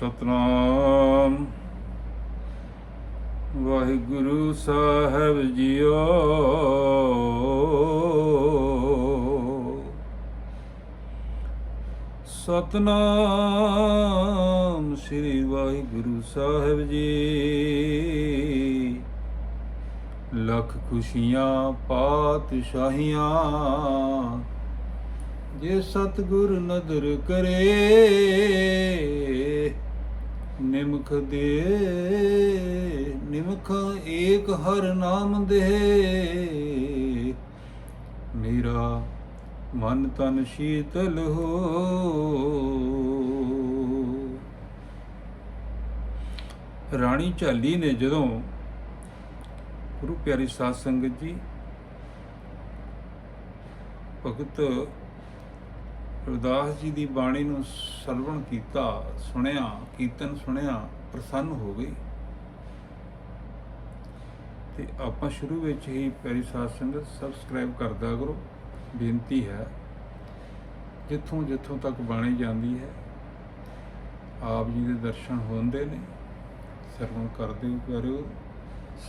ਸਤਨਾਮ। ਵਾਹਿਗੁਰੂ ਸਾਹਿਬ ਜੀਓ। ਸਤਨਾਮ ਸ੍ਰੀ ਵਾਹਿਗੁਰੂ ਸਾਹਿਬ ਜੀ। ਲੱਖ ਖੁਸ਼ੀਆਂ, ਪਾਤਸ਼ਾਹੀਆਂ, ਜੇ ਸਤਗੁਰ ਨਦਰ ਕਰੇ ਨਿਮਖ ਦੇ, ਨਿਮਖ ਏਕ ਹਰ ਨਾਮ ਦੇ। ਮੇਰਾ ਮਨ ਤਨ ਸ਼ੀਤਲ ਹੋ। ਰਾਣੀ ਝਾਲੀ ਨੇ ਜਦੋਂ ਗੁਰੂ ਪਿਆਰੀ ਸਾਧ ਸੰਗਤ ਜੀ ਭਗਤ ਰਵਿਦਾਸ ਜੀ ਦੀ ਬਾਣੀ ਨੂੰ ਸਰਵਣ ਕੀਤਾ, ਸੁਣਿਆ, ਕੀਰਤਨ ਸੁਣਿਆ, ਪ੍ਰਸੰਨ ਹੋ ਗਈ। ਤੇ ਆਪਾਂ ਸ਼ੁਰੂ ਵਿੱਚ ਹੀ ਪਿਆਰੀ ਸਾਧ ਸੰਗਤ ਸਬਸਕ੍ਰਾਈਬ ਕਰਦਾ ਕਰੋ। ਬੇਨਤੀ ਹੈ, ਜਿੱਥੋਂ ਜਿੱਥੋਂ ਤੱਕ ਬਾਣੀ ਜਾਂਦੀ ਹੈ, ਆਪ ਜੀ ਦੇ ਦਰਸ਼ਨ ਹੁੰਦੇ ਨੇ, ਸਰਵਣ ਕਰਦੇ ਹੋ ਪਿਆਰਿਓ।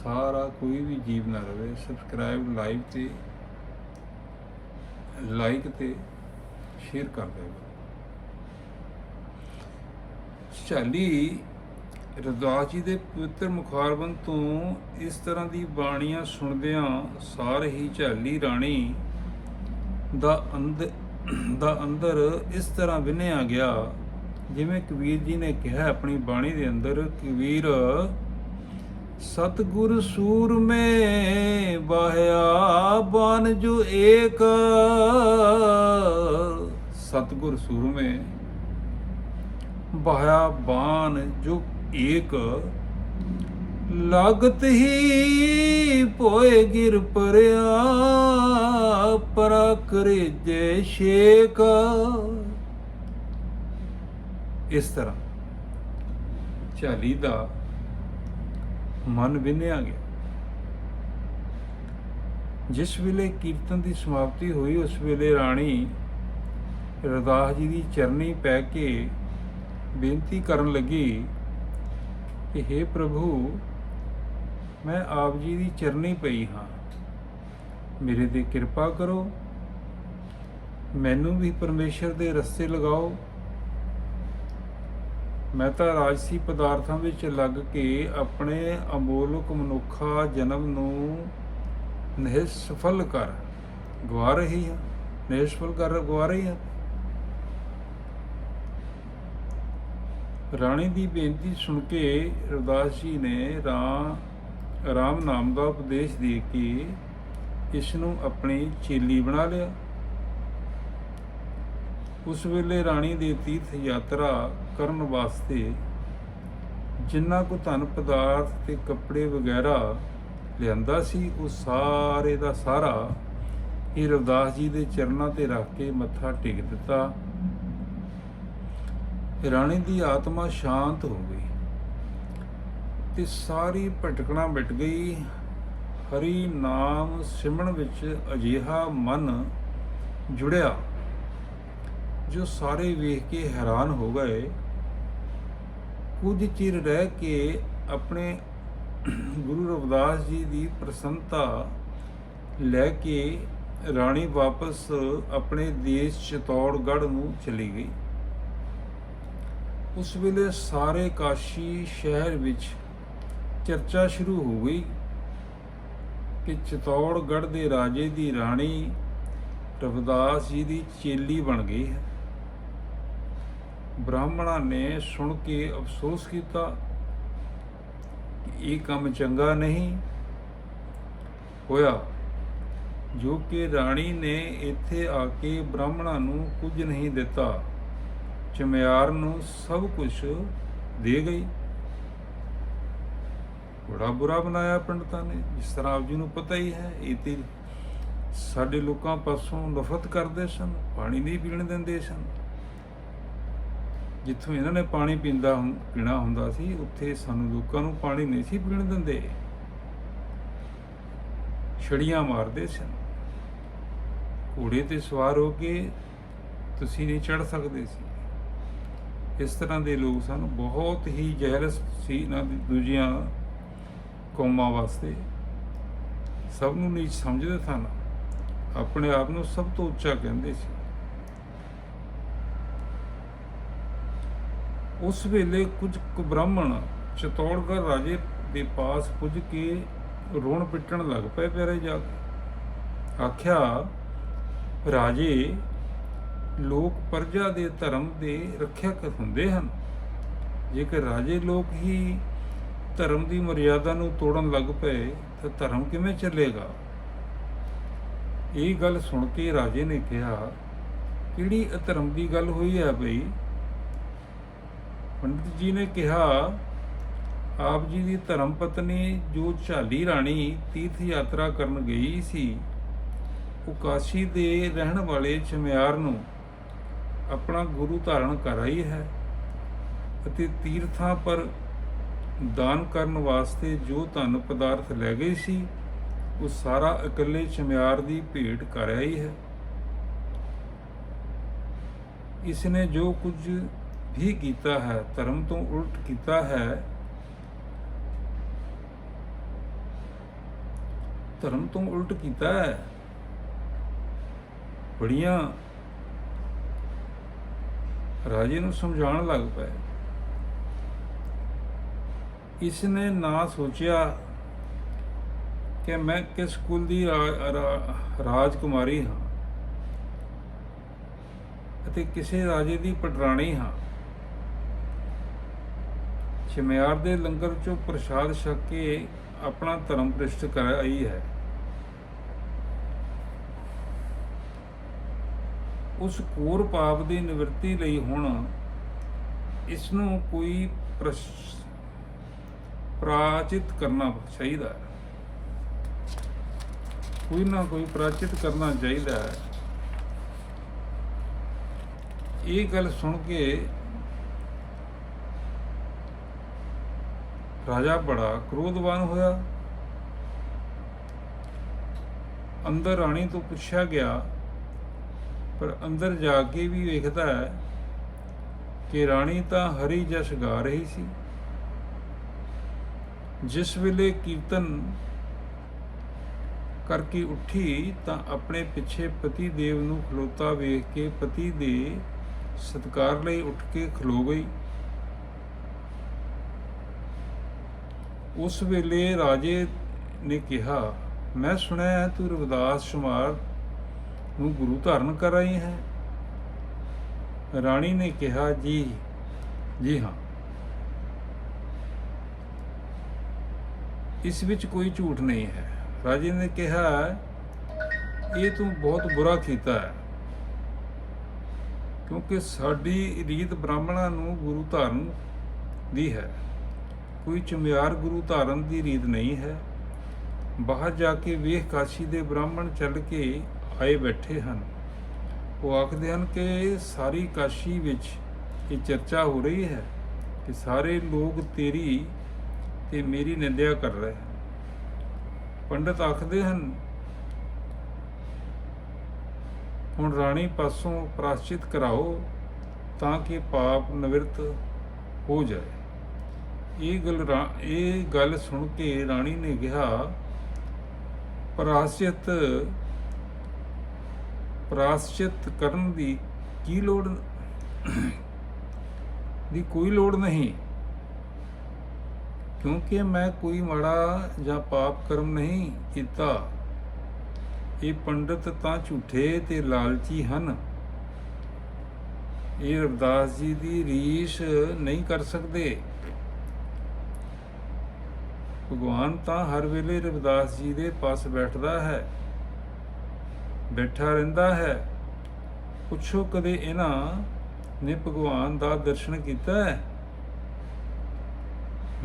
ਸਾਰਾ ਕੋਈ ਵੀ ਜੀਵ ਨਾ ਰਵੇ ਸਬਸਕ੍ਰਾਈਬ ਲਾਈਵ ਤੇ ਲਾਈਕ ਤੇ ਸ਼ੇਅਰ ਕਰ ਦਿਓ ਚਾਲੀ ਰਦਾਸ ਜੀ ਦੇ ਪਵਿੱਤਰ ਮੁਖਾਰਬਨ ਤੋਂ ਇਸ ਤਰ੍ਹਾਂ ਦੀ ਬਾਣੀਆਂ ਸੁਣਦਿਆਂ ਸਾਰ ਹੀ ਝਾਲੀ ਰਾਣੀ ਦਾ ਅੰਦਰ ਦਾ ਅੰਦਰ ਇਸ ਤਰ੍ਹਾਂ ਵਿੰਨਿਆ ਗਿਆ, ਜਿਵੇਂ ਕਬੀਰ ਜੀ ਨੇ ਕਿਹਾ ਆਪਣੀ ਬਾਣੀ ਦੇ ਅੰਦਰ, ਕਬੀਰ, ਸਤਗੁਰ ਸੂਰ ਮੇ ਬਾਹਿਆ ਬਨ ਜੋ ਏਕ। ਸਤਗੁਰ ਸੂਰ ਮੇ ਬਾਹਿਆ ਜੋ ਏਕ, ਲਗਤ ਹੀ ਭੋਏ ਗਿਰ ਪਰਿਆ ਪਰਾ ਕਰੇ ਜੈ ਸ਼ੇਕ ਇਸ ਤਰ੍ਹਾਂ ਝਾਲੀ ਦਾ ਮਨ ਵਿੰਨਿਆ ਗਿਆ। ਜਿਸ ਵੇਲੇ ਕੀਰਤਨ ਦੀ ਸਮਾਪਤੀ ਹੋਈ, ਉਸ ਵੇਲੇ ਰਾਣੀ ਰਦਾਸ ਜੀ ਦੀ ਚਰਨੀ ਪੈ ਕੇ ਬੇਨਤੀ ਕਰਨ ਲੱਗੀ ਕਿ हे ਪ੍ਰਭੂ, ਮੈਂ ਆਪ ਜੀ ਦੀ ਚਰਨੀ ਪਈ ਹਾਂ। ਮੇਰੇ ਤੇ ਕਿਰਪਾ ਕਰੋ। ਮੈਨੂੰ ਵੀ ਪਰਮੇਸ਼ਰ ਦੇ ਰਸਤੇ ਲਗਾਓ। ਮੈਂ ਤਾਂ ਰਾਜਸੀ ਪਦਾਰਥਾਂ ਵਿੱਚ ਲੱਗ ਕੇ ਆਪਣੇ ਅਮੋਲਕ ਮਨੁੱਖਾ ਜਨਮ ਨੂੰ ਨਿਸਫਲ ਕਰ ਗਵਾ ਰਹੀ ਹਾਂ। ਨਿਸਫਲ ਕਰ ਗਵਾ ਰਹੀ ਹਾਂ। ਰਾਣੀ ਦੀ ਬੇਨਤੀ ਸੁਣ ਕੇ ਰਵਿਦਾਸ ਜੀ ਨੇ ਰਾਮ ਰਾਮ ਨਾਮ ਦਾ ਉਪਦੇਸ਼ ਦੇ ਕੇ ਇਸ ਨੂੰ ਆਪਣੀ ਚੇਲੀ ਬਣਾ ਲਿਆ। ਉਸ ਵੇਲੇ ਰਾਣੀ ਦੇ ਤੀਰਥ ਯਾਤਰਾ ਕਰਨ ਵਾਸਤੇ ਜਿੰਨਾ ਕੋ ਧਨ ਪਦਾਰਥ ਤੇ ਕੱਪੜੇ ਵਗੈਰਾ ਲਿਆਂਦਾ ਸੀ, ਉਹ ਸਾਰੇ ਦਾ ਸਾਰਾ ਇਹ ਰਵਿਦਾਸ ਜੀ ਦੇ ਚਰਨਾਂ ਤੇ ਰੱਖ ਕੇ ਮੱਥਾ ਟੇਕ ਦਿੱਤਾ। ਰਾਣੀ ਦੀ ਆਤਮਾ ਸ਼ਾਂਤ ਹੋ ਗਈ ਤੇ ਸਾਰੀ ਭਟਕਣਾ ਮਿਟ ਗਈ। ਹਰੀ ਨਾਮ ਸਿਮਣ ਵਿੱਚ ਅਜੀਹਾ ਮਨ ਜੁੜਿਆ ਜੋ ਸਾਰੇ ਵੇਖ ਕੇ ਹੈਰਾਨ ਹੋ ਗਏ। ਕੁਝ ਚਿਰ ਰਹਿ ਕੇ ਆਪਣੇ ਗੁਰੂ ਰਵਿਦਾਸ ਜੀ ਦੀ ਪ੍ਰਸੰਨਤਾ ਲੈ ਕੇ ਰਾਣੀ ਵਾਪਸ ਆਪਣੇ ਦੇਸ਼ ਚਤੌੜਗੜ੍ਹ ਨੂੰ ਚਲੀ ਗਈ। ਉਸ ਵੇਲੇ ਸਾਰੇ ਕਾਸ਼ੀ ਸ਼ਹਿਰ ਵਿੱਚ ਚਰਚਾ ਸ਼ੁਰੂ ਹੋ ਗਈ ਕਿ ਚਤੌੜਗੜ੍ਹ ਦੇ ਰਾਜੇ ਦੀ ਰਾਣੀ ਰਵਿਦਾਸ ਜੀ ਦੀ ਚੇਲੀ ਬਣ ਗਈ ਹੈ। ਬ੍ਰਾਹਮਣਾਂ ਨੇ ਸੁਣ ਕੇ ਅਫਸੋਸ ਕੀਤਾ ਕਿ ਇਹ ਕੰਮ ਚੰਗਾ ਨਹੀਂ ਹੋਇਆ, ਜੋ ਕਿ ਰਾਣੀ ਨੇ ਇੱਥੇ ਆ ਕੇ ਬ੍ਰਾਹਮਣਾਂ ਨੂੰ ਕੁਝ ਨਹੀਂ ਦਿੱਤਾ। ਚਮਿਆਰ ਨੂੰ ਸਭ ਕੁਝ ਦੇ ਗਈ। ਬੜਾ ਬੁਰਾ ਬਣਾਇਆ ਪੰਡਤਾਂ ਨੇ। ਜਿਸ ਤਰ੍ਹਾਂ ਆਪ ਜੀ ਨੂੰ ਪਤਾ ਹੀ ਹੈ, ਇਹ ਤੇ ਸਾਡੇ ਲੋਕਾਂ ਪਾਸੋਂ ਨਫ਼ਰਤ ਕਰਦੇ ਸਨ, ਪਾਣੀ ਨਹੀਂ ਪੀਣ ਦਿੰਦੇ ਸਨ। ਜਿੱਥੋਂ ਇਹਨਾਂ ਨੇ ਪਾਣੀ ਪੀਂਦਾ ਹੁੰ- ਪੀਣਾ ਹੁੰਦਾ ਸੀ, ਉੱਥੇ ਸਾਨੂੰ ਲੋਕਾਂ ਨੂੰ ਪਾਣੀ ਨਹੀਂ ਸੀ ਪੀਣ ਦਿੰਦੇ। ਛੜੀਆਂ ਮਾਰਦੇ ਸਨ। ਘੋੜੇ ਤੇ ਸਵਾਰ ਹੋ ਕੇ ਤੁਸੀਂ ਨਹੀਂ ਚੜ ਸਕਦੇ ਸੀ। ਇਸ ਤਰ੍ਹਾਂ ਦੇ ਲੋਕ ਸਨ, ਬਹੁਤ ਹੀ ਜਹਿਰਸ ਸੀ ਇਹਨਾਂ ਦੀ ਦੂਜੀਆਂ ਕੌਮਾਂ ਵਾਸਤੇ। ਸਭ ਨੂੰ ਨੀਚ ਸਮਝਦੇ ਸਨ। ਆਪਣੇ ਆਪ ਨੂੰ ਸਭ ਤੋਂ ਉੱਚਾ ਕਹਿੰਦੇ ਸੀ। ਉਸ ਵੇਲੇ ਕੁਝ ਕੁ ਬ੍ਰਾਹਮਣ ਚਤੌੜਗੜ੍ਹ ਰਾਜੇ ਦੇ ਪਾਸ ਪੁੱਜ ਕੇ ਰੋਣ ਪਿੱਟਣ ਲੱਗ ਪਏ ਪਿਆਰੇ ਜਾ ਕੇ ਆਖਿਆ, ਰਾਜੇ ਲੋਕ ਪਰਜਾ ਦੇ ਧਰਮ ਦੇ ਰੱਖਿਅਕ ਹੁੰਦੇ ਹਨ। ਜੇਕਰ ਰਾਜੇ ਲੋਕ ਹੀ ਧਰਮ ਦੀ ਮਰਿਆਦਾ ਨੂੰ ਤੋੜਨ ਲੱਗ ਪਏ, ਤਾਂ ਧਰਮ ਕਿਵੇਂ ਚੱਲੇਗਾ? ਇਹ ਗੱਲ ਸੁਣ ਕੇ ਰਾਜੇ ਨੇ ਕਿਹਾ, ਕਿਹੜੀ ਅਧਰਮ ਦੀ ਗੱਲ ਹੋਈ ਹੈ ਬਈ? ਪੰਡਿਤ ਜੀ ਨੇ ਕਿਹਾ, ਆਪ ਜੀ ਦੀ ਧਰਮ ਪਤਨੀ ਜੋ ਝਾਲੀ ਰਾਣੀ ਤੀਰਥ ਯਾਤਰਾ ਕਰਨ ਗਈ ਸੀ ਉਹ ਕਾਸ਼ੀ ਦੇ ਰਹਿਣ ਵਾਲੇ ਚਮਿਆਰ ਨੂੰ ਆਪਣਾ ਗੁਰੂ ਧਾਰਨ ਕਰ ਆਈ ਹੈ ਅਤੇ ਤੀਰਥਾਂ ਪਰ ਦਾਨ ਕਰਨ ਵਾਸਤੇ ਜੋ ਧਨ ਪਦਾਰਥ ਲੈ ਗਈ ਸੀ, ਉਹ ਸਾਰਾ ਇਕੱਲੇ ਚਮਿਆਰ ਦੀ ਭੇਟ ਕਰ ਆਈ ਹੈ। ਇਸ ਨੇ ਜੋ ਕੁਝ ਵੀ ਕੀਤਾ ਹੈ, ਧਰਮ ਤੋਂ ਉਲਟ ਕੀਤਾ ਹੈ, ਧਰਮ ਤੋਂ ਉਲਟ ਕੀਤਾ ਹੈ। ਬੜੀਆਂ ਰਾਜੇ ਨੂੰ ਸਮਝਾਉਣ ਲੱਗ ਪਏ। ਇਸ ਨੇ ਨਾ ਸੋਚਿਆ ਕਿ ਮੈਂ ਕਿਸ ਕੁਲ ਦੀ ਰਾਜਕੁਮਾਰੀ ਹਾਂ ਅਤੇ ਕਿਸੇ ਰਾਜੇ ਦੀ ਪਟਰਾਣੀ ਹਾਂ। ਚਮਿਆਰ ਦੇ ਲੰਗਰ ਚੋਂ ਪ੍ਰਸ਼ਾਦ ਛਕ ਕੇ ਆਪਣਾ ਧਰਮ ਪ੍ਰਿਸ਼ਟ ਕਰ ਆਈ ਹੈ। ਉਸ ਕੋਰ ਪਾਪ ਦੀ ਨਿਵਰਤੀ ਲਈ ਹੁਣ ਇਸ ਨੂੰ ਕੋਈ ਪ੍ਰਾਚਿਤ ਕਰਨਾ ਚਾਹੀਦਾ ਹੈ। ਕੋਈ ਨਾ ਕੋਈ ਪ੍ਰਾਚਿਤ ਕਰਨਾ ਚਾਹੀਦਾ ਹੈ। ਇਹ ਗੱਲ ਸੁਣ ਕੇ ਰਾਜਾ ਬੜਾ ਕ੍ਰੋਧਵਾਨ ਹੋਇਆ। ਅੰਦਰ ਰਾਣੀ ਤੋਂ ਪੁੱਛਿਆ ਗਿਆ ਪਰ ਅੰਦਰ ਜਾ ਕੇ ਵੀ ਵੇਖਦਾ ਹੈ ਕਿ ਰਾਣੀ ਤਾਂ ਹਰੀ ਜਸ ਗਾ ਰਹੀ ਸੀ। ਜਿਸ ਵੇਲੇ ਕੀਰਤਨ ਕਰਕੇ ਉੱਠੀ ਤਾਂ ਆਪਣੇ ਪਿੱਛੇ ਪਤੀ ਦੇਵ ਨੂੰ ਖਲੋਤਾ ਵੇਖ ਕੇ ਪਤੀ ਦੇ ਸਤਕਾਰ ਲਈ ਉੱਠ ਕੇ ਖਲੋ ਗਈ। ਉਸ ਵੇਲੇ ਰਾਜੇ ਨੇ ਕਿਹਾ, ਮੈਂ ਸੁਣਿਆ ਤੂੰ ਰਵਿਦਾਸ ਸ਼ਮਾਰ ਨੂੰ ਗੁਰੂ ਧਾਰਨ ਕਰ ਹੈ। ਰਾਣੀ ਨੇ ਕਿਹਾ, ਜੀ ਜੀ ਹਾਂ। ਇਸ ਵਿੱਚ ਕੋਈ ਝੂਠ ਨਹੀਂ ਹੈ। ਰਾਜੇ ਨੇ ਕਿਹਾ, ਇਹ ਤੂੰ ਬਹੁਤ ਬੁਰਾ ਕੀਤਾ ਹੈ, ਕਿਉਂਕਿ ਸਾਡੀ ਰੀਤ ਬ੍ਰਾਹਮਣਾਂ ਨੂੰ ਗੁਰੂ ਧਾਰਨ ਦੀ ਹੈ। ਕੋਈ ਚੁਮਿਆਰ ਗੁਰੂ ਧਾਰਨ ਦੀ ਰੀਤ ਨਹੀਂ ਹੈ। ਬਾਹਰ ਜਾ ਕੇ ਵੇਖ ਕਾਸ਼ੀ ਦੇ ਬ੍ਰਾਹਮਣ ਚੱਲ ਕੇ ਆਏ ਬੈਠੇ ਹਨ। ਉਹ ਆਖਦੇ ਹਨ ਕਿ ਸਾਰੀ ਕਾਸ਼ੀ ਵਿੱਚ ਇਹ ਚਰਚਾ ਹੋ ਰਹੀ ਹੈ ਕਿ ਸਾਰੇ ਲੋਕ ਤੇਰੀ ਤੇ ਮੇਰੀ ਨਿੰਦਿਆ ਕਰ ਰਹੇ ਹਨ। ਪੰਡਤ ਆਖਦੇ ਹਨ, ਹੁਣ ਰਾਣੀ ਪਾਸੋਂ ਪ੍ਰਾਸ਼ਚਿਤ ਕਰਾਓ ਤਾਂ ਕਿ ਪਾਪ ਨਿਵਰਤ ਹੋ ਜਾਏ। ਇਹ ਗੱਲ ਰਾ- ਇਹ ਗੱਲ ਸੁਣ ਕੇ ਰਾਣੀ ਨੇ ਕਿਹਾ, ਪ੍ਰਾਸ਼ਚਿਤ ਪ੍ਰਾਸ਼ਚਿਤ ਕਰਨ ਦੀ ਕੀ ਲੋੜ ਦੀ ਕੋਈ ਲੋੜ ਨਹੀਂ। ਕਿਉਂਕਿ ਮੈਂ ਕੋਈ ਮਾੜਾ ਜਾਂ ਪਾਪ ਕਰਮ ਨਹੀਂ ਕੀਤਾ। ਇਹ ਪੰਡਤ ਤਾਂ ਝੂਠੇ ਤੇ ਲਾਲਚੀ ਹਨ। ਇਹ ਰਵਿਦਾਸ ਜੀ ਦੀ ਰੀਸ ਨਹੀਂ ਕਰ ਸਕਦੇ। ਭਗਵਾਨ ਤਾਂ ਹਰ ਵੇਲੇ ਰਵਿਦਾਸ ਜੀ ਦੇ ਪਾਸ ਬੈਠਦਾ ਹੈ। ਬੈਠਾ ਰਹਿੰਦਾ ਹੈ। ਪੁੱਛੋ ਕਦੇ ਇਹਨਾਂ ਨੇ ਭਗਵਾਨ ਦਾ ਦਰਸ਼ਨ ਕੀਤਾ ਹੈ?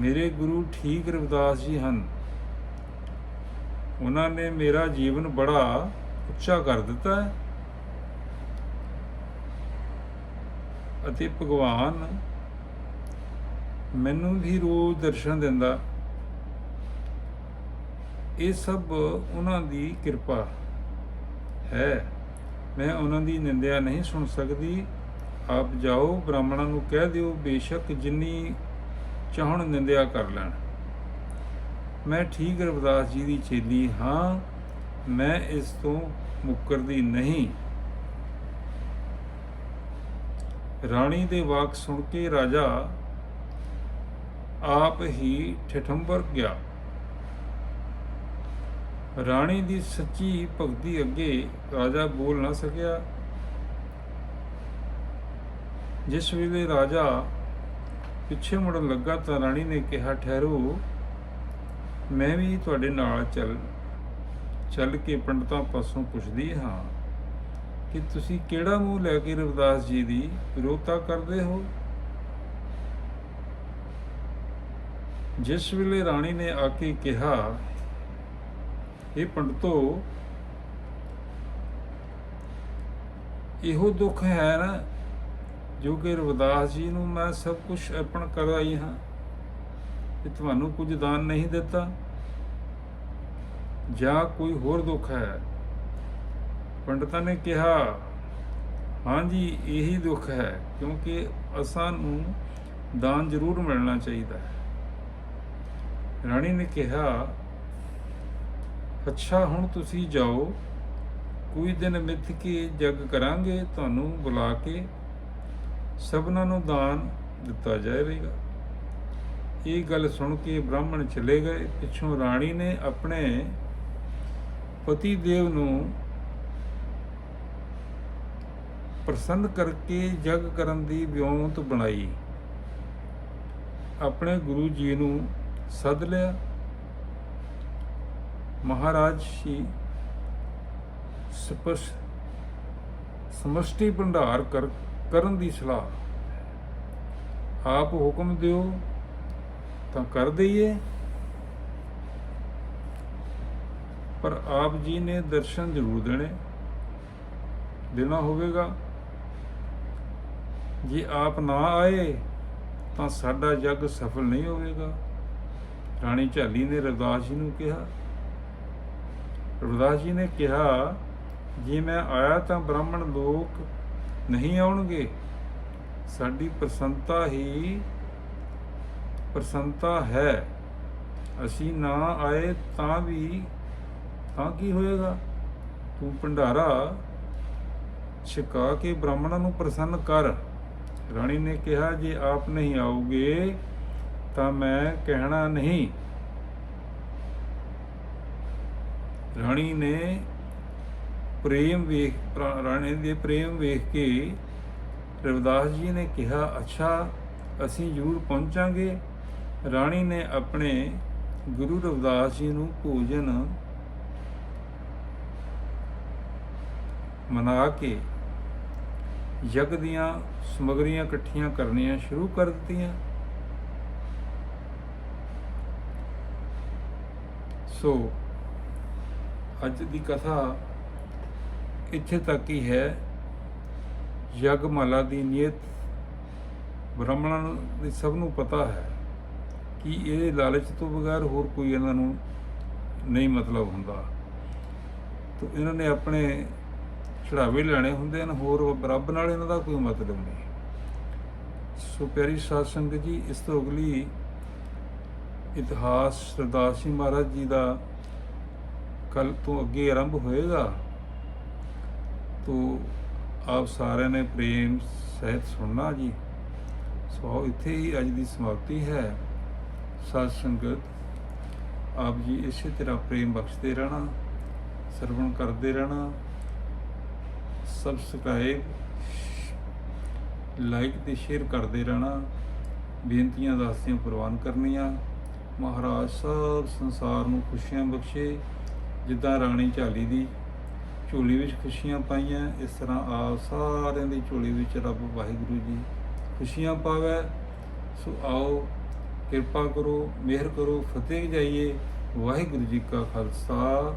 ਮੇਰੇ ਗੁਰੂ ਠੀਕ ਰਵਿਦਾਸ ਜੀ ਹਨ। ਉਹਨਾਂ ਨੇ ਮੇਰਾ ਜੀਵਨ ਬੜਾ ਉੱਚਾ ਕਰ ਦਿੱਤਾ ਹੈ। ਅਤੇ ਭਗਵਾਨ ਮੈਨੂੰ ਵੀ ਰੋਜ਼ ਦਰਸ਼ਨ ਦਿੰਦਾ। ਇਹ ਸਭ ਉਹਨਾਂ ਦੀ ਕਿਰਪਾ ਹੈ। ਮੈਂ ਉਹਨਾਂ ਦੀ ਨਿੰਦਿਆ ਨਹੀਂ ਸੁਣ ਸਕਦੀ। ਆਪ ਜਾਓ, ਬ੍ਰਾਹਮਣਾਂ ਨੂੰ ਕਹਿ ਦਿਓ, ਬੇਸ਼ੱਕ ਜਿੰਨੀ ਚਾਹਣ ਨਿੰਦਿਆ ਕਰ ਲੈਣ। ਮੈਂ ਠੀਕ ਰਵਿਦਾਸ ਜੀ ਦੀ ਚੇਲੀ ਹਾਂ। ਮੈਂ ਇਸ ਤੋਂ ਮੁੱਕਰਦੀ ਨਹੀਂ। ਰਾਣੀ ਦੇ ਵਾਕ ਸੁਣ ਕੇ ਰਾਜਾ ਆਪ ਹੀ ਠਠੰਬਰ ਗਿਆ। ਰਾਣੀ ਦੀ ਸੱਚੀ ਭਗਤੀ ਅੱਗੇ ਰਾਜਾ ਬੋਲ ਨਾ ਸਕਿਆ। ਜਿਸ ਵੇਲੇ ਰਾਜਾ ਪਿੱਛੇ ਮੁੜਨ ਲੱਗਾ ਤਾਂ ਰਾਣੀ ਨੇ ਕਿਹਾ, ਠਹਿਰੋ, ਮੈਂ ਵੀ ਤੁਹਾਡੇ ਨਾਲ ਚੱਲ ਚੱਲ ਕੇ ਪੰਡਤਾਂ ਪਾਸੋਂ ਪੁੱਛਦੀ ਹਾਂ ਕਿ ਤੁਸੀਂ ਕਿਹੜਾ ਮੂੰਹ ਲੈ ਕੇ ਰਵਿਦਾਸ ਜੀ ਦੀ ਵਿਰੋਧਤਾ ਕਰਦੇ ਹੋ? ਜਿਸ ਵੇਲੇ ਰਾਣੀ ਨੇ ਆ ਕੇ ਕਿਹਾ ਇਹ ਪੰਡਤੋ, ਇਹੋ ਦੁੱਖ ਹੈ ਨਾ, ਜੋ ਕਿ ਰਵਿਦਾਸ ਜੀ ਨੂੰ ਮੈਂ ਸਭ ਕੁਝ ਅਰਪਣ ਕਰ ਆਈ ਹਾਂ ਤੇ ਤੁਹਾਨੂੰ ਕੁਝ ਦਾਨ ਨਹੀਂ ਦਿੱਤਾ, ਜਾਂ ਕੋਈ ਹੋਰ ਦੁੱਖ ਹੈ। ਪੰਡਤਾਂ ਨੇ ਕਿਹਾ ਹਾਂਜੀ ਇਹੀ ਦੁੱਖ ਹੈ, ਕਿਉਂਕਿ ਅਸਾਂ ਨੂੰ ਦਾਨ ਜ਼ਰੂਰ ਮਿਲਣਾ ਚਾਹੀਦਾ ਹੈ। ਰਾਣੀ ਨੇ ਕਿਹਾ ਅੱਛਾ, ਹੁਣ ਤੁਸੀਂ ਜਾਓ। ਕੋਈ ਦਿਨ ਮਿੱਥ ਕੇ ਜਗ ਕਰਾਂਗੇ, ਤੁਹਾਨੂੰ ਬੁਲਾ ਕੇ ਸਭਨਾਂ ਨੂੰ ਦਾਨ ਦਿੱਤਾ ਜਾਵੇਗਾ ਇਹ ਗੱਲ ਸੁਣ ਕੇ ਬ੍ਰਾਹਮਣ ਚਲੇ ਗਏ। ਪਿੱਛੋਂ ਰਾਣੀ ਨੇ ਆਪਣੇ ਪਤੀ ਦੇਵ ਨੂੰ ਪ੍ਰਸੰਨ ਕਰਕੇ ਜਗ ਕਰਨ ਦੀ ਵਿਉਂਤ ਬਣਾਈ। ਆਪਣੇ ਗੁਰੂ ਜੀ ਨੂੰ ਸੱਦ ਲਿਆ। ਮਹਾਰਾਜ ਸ਼੍ਰੀ ਸਪਸ਼ ਸਮਸ਼ਟੀ ਭੰਡਾਰ ਕਰ, ਕਰਨ ਦੀ ਸਲਾਹ। ਆਪ ਹੁਕਮ ਦਿਓ, ਤਾਂ ਕਰ ਦਈਏ। ਪਰ ਆਪ ਜੀ ਨੇ ਦਰਸ਼ਨ ਜ਼ਰੂਰ ਦੇਣੇ। ਦੇਣਾ ਹੋਵੇਗਾ। ਜੇ ਆਪ ਨਾ ਆਏ, ਤਾਂ ਸਾਡਾ ਜਗ ਸਫਲ ਨਹੀਂ ਹੋਵੇਗਾ। ਰਾਣੀ ਝਾਲੀ ਨੇ ਰਵਿਦਾਸ ਜੀ ਨੂੰ ਕਿਹਾ ਰਵਿਦਾਸ ਜੀ ਨੇ ਕਿਹਾ, ਜੇ ਮੈਂ ਆਇਆ ਤਾਂ ਬ੍ਰਾਹਮਣ ਲੋਕ ਨਹੀਂ ਆਉਣਗੇ। ਸਾਡੀ ਪ੍ਰਸੰਤਾ ਹੀ ਪ੍ਰਸੰਤਾ ਹੈ। ਅਸੀਂ ਨਾ ਆਏ ਤਾਂ ਵੀ, ਤਾਂ ਕੀ ਹੋਏਗਾ? ਤੂੰ ਭੰਡਾਰਾ ਛਕਾ ਕੇ ਬ੍ਰਾਹਮਣਾਂ ਨੂੰ ਪ੍ਰਸੰਨ ਕਰ। ਰਾਣੀ ਨੇ ਕਿਹਾ, ਜੇ ਆਪ ਨਹੀਂ ਆਓਗੇ ਤਾਂ ਮੈਂ ਕਹਿਣਾ ਨਹੀਂ। ਰਾਣੀ ਨੇ ਪ੍ਰੇਮ ਵੇਖ ਰਾਣੀ ਦੇ ਪ੍ਰੇਮ ਵੇਖ ਕੇ ਰਵਿਦਾਸ ਜੀ ਨੇ ਕਿਹਾ, ਅੱਛਾ, ਅਸੀਂ ਜ਼ਰੂਰ ਪਹੁੰਚਾਂਗੇ। ਰਾਣੀ ਨੇ ਆਪਣੇ ਗੁਰੂ ਰਵਿਦਾਸ ਜੀ ਨੂੰ ਭੋਜਨ ਮਨਾ ਕੇ ਯਗ ਦੀਆਂ ਸਮਗਰੀਆਂ ਇਕੱਠੀਆਂ ਕਰਨੀਆਂ ਸ਼ੁਰੂ ਕਰ ਦਿੱਤੀਆਂ। ਸੋ ਅੱਜ ਦੀ ਕਥਾ ਇੱਥੇ ਤੱਕ ਹੀ ਹੈ। ਯਗਮਾਲਾ ਦੀ ਨੀਅਤ ਬ੍ਰਾਹਮਣਾਂ ਨੂੰ ਦੀ ਸਭ ਨੂੰ ਪਤਾ ਹੈ ਕਿ ਇਹ ਲਾਲਚ ਤੋਂ ਬਗੈਰ ਹੋਰ ਕੋਈ ਇਹਨਾਂ ਨੂੰ ਨਹੀਂ ਮਤਲਬ ਹੁੰਦਾ। ਤੋ ਇਹਨਾਂ ਨੇ ਆਪਣੇ ਚੜਾਵੇ ਲੈਣੇ ਹੁੰਦੇ ਹਨ, ਹੋਰ ਰੱਬ ਨਾਲ ਇਹਨਾਂ ਦਾ ਕੋਈ ਮਤਲਬ ਨਹੀਂ। ਸੋ ਪਿਆਰੀ ਸਾਧ ਸੰਗਤ ਜੀ, ਇਸ ਤੋਂ ਅਗਲੀ ਇਤਿਹਾਸ ਸਰਦਾਰ ਸਿੰਘ ਮਹਾਰਾਜ ਜੀ ਦਾ ਕੱਲ ਤੋਂ ਅੱਗੇ ਆਰੰਭ ਹੋਏਗਾ, ਤੋ ਆਪ ਸਾਰਿਆਂ ਨੇ ਪ੍ਰੇਮ, ਸਹਿਤ ਸੁਣਨਾ ਜੀ। ਸੋ ਇੱਥੇ ਹੀ ਅੱਜ ਦੀ ਸਮਾਪਤੀ ਹੈ। ਸਤ ਸੰਗਤ, ਆਪ ਜੀ ਇਸੇ ਤਰ੍ਹਾਂ ਪ੍ਰੇਮ ਬਖਸ਼ਦੇ ਰਹਿਣਾ, ਸਰਵਣ ਕਰਦੇ ਰਹਿਣਾ। ਸਬਸਕ੍ਰਾਈਬ, ਲਾਈਕ ਤੇ ਸ਼ੇਅਰ ਕਰਦੇ ਰਹਿਣਾ। ਬੇਨਤੀਆਂ, ਦਾਸੀਆਂ ਪ੍ਰਵਾਨ ਕਰਨੀਆਂ। ਮਹਾਰਾਜ ਸਭ ਸੰਸਾਰ ਨੂੰ ਖੁਸ਼ੀਆਂ ਬਖਸ਼ੇ। ਜਿੱਦਾਂ ਰਾਣੀ ਝਾਲੀ ਦੀ ਝੋਲੀ ਵਿੱਚ ਖੁਸ਼ੀਆਂ ਪਾਈਆਂ, ਇਸ ਤਰ੍ਹਾਂ ਆਪ ਸਾਰਿਆਂ ਦੀ ਝੋਲੀ ਵਿੱਚ ਰੱਬ ਵਾਹਿਗੁਰੂ ਜੀ ਖੁਸ਼ੀਆਂ ਪਾਵੇ। ਸੋ ਆਓ ਕਿਰਪਾ ਕਰੋ, ਮਿਹਰ ਕਰੋ, ਫਤਿਹ ਜਾਈਏ। ਵਾਹਿਗੁਰੂ ਜੀ ਕਾ ਖਾਲਸਾ,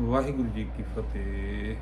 ਵਾਹਿਗੁਰੂ ਜੀ ਕੀ ਫਤਿਹ।